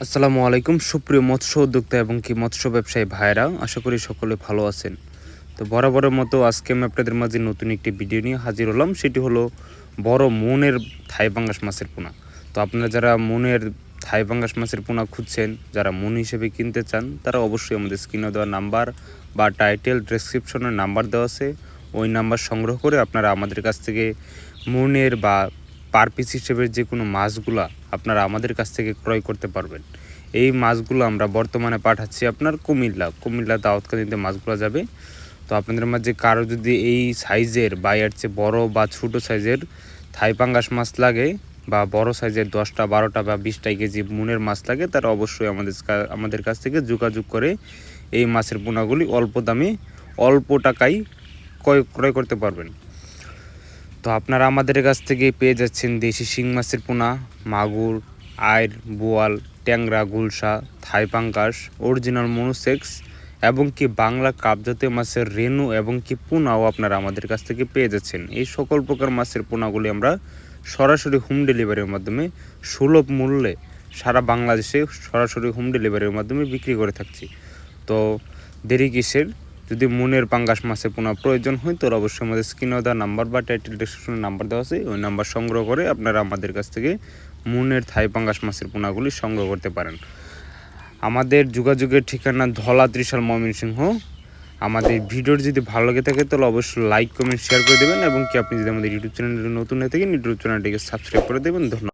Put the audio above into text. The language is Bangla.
আসসালামু আলাইকুম। সুপ্রিয় মৎস্য উদ্যোক্তা এবং কি মৎস্য ব্যবসায়ী ভাইরা আশা করি সকলে ভালো আছেন। তো বরাবরের মতো আজকে আমি আপনাদের মাঝে নতুন একটি ভিডিও নিয়ে হাজির হলাম। সেটি হলো বড় মনের থাই পাঙ্গাস মাছের পোনা। তো আপনারা যারা মনের থাই পাঙ্গাস মাছের পোনা খুঁজছেন, যারা মন হিসেবে কিনতে চান, তারা অবশ্যই আমাদের স্ক্রিনে দেওয়া নাম্বার বা টাইটেল ডেসক্রিপশনের নাম্বার দেওয়া আছে। ওই নাম্বার সংগ্রহ করে আপনারা আমাদের কাছ থেকে মনের বা পার পিস হিসেবে যে কোনো মাছগুলা আপনারা আমাদের কাছ থেকে ক্রয় করতে পারবেন। এই মাছগুলো আমরা বর্তমানে পাঠাচ্ছি আপনার কুমিল্লা। কুমিল্লা দাওয়াতকালীতে মাছগুলো যাবে। তো আপনাদের মাঝে কারও যদি এই সাইজের বা এর চেয়ে বড় বা ছোটো সাইজের থাই পাঙ্গাস মাছ লাগে বা বড় সাইজের দশটা, বারোটা বা বিশটা কেজি মুনের মাছ লাগে, তারা অবশ্যই আমাদের আমাদের কাছ থেকে যোগাযোগ করে এই মাছের পোনাগুলি অল্প দামে অল্প টাকায় ক্রয় ক্রয় করতে পারবেন। তো আপনারা আমাদের কাছ থেকে পেয়ে যাচ্ছেন দেশি শিং মাছের পোনা, মাগুর আয়ের বোয়াল, ট্যাংরা, গুলশা, থাই পাঙ্কাস অরিজিনাল মনোসেক্স এবং কি বাংলা কাপ জাতীয় মাছের রেনু এবং কি পোনাও আপনারা আমাদের কাছ থেকে পেয়ে যাচ্ছেন। এই সকল প্রকার মাছের পোনাগুলি আমরা সরাসরি হোম ডেলিভারির মাধ্যমে সুলভ মূল্যে সারা বাংলাদেশে সরাসরি হোম ডেলিভারির মাধ্যমে বিক্রি করে থাকছি। তো দেরি কিসের? যদি মনের পাঙ্গাস মাছের পোনা প্রয়োজন হয় তো অবশ্যই আমাদের স্ক্রিনে দেওয়া নাম্বার বা টাইটেল ডিসক্রিপশনে নাম্বার দেওয়া আছে। ওই নাম্বার সংগ্রহ করে আপনারা আমাদের কাছ থেকে মুনের থাই পাঙ্গাস মাছের পোনাগুলি সংগ্রহ করতে পারেন। আমাদের যোগাযোগের ঠিকানা ধলা ত্রিশাল ময়মনসিংহ। আমাদের ভিডিওর যদি ভালো লাগে থাকে, তাহলে অবশ্যই লাইক কমেন্ট শেয়ার করে দেবেন এবং কি আপনি যদি আমাদের ইউটিউব চ্যানেলে নতুন হয়ে থাকেন ইউটিউব চ্যানেলটিকে সাবস্ক্রাইব করে দেবেন। ধন্যবাদ।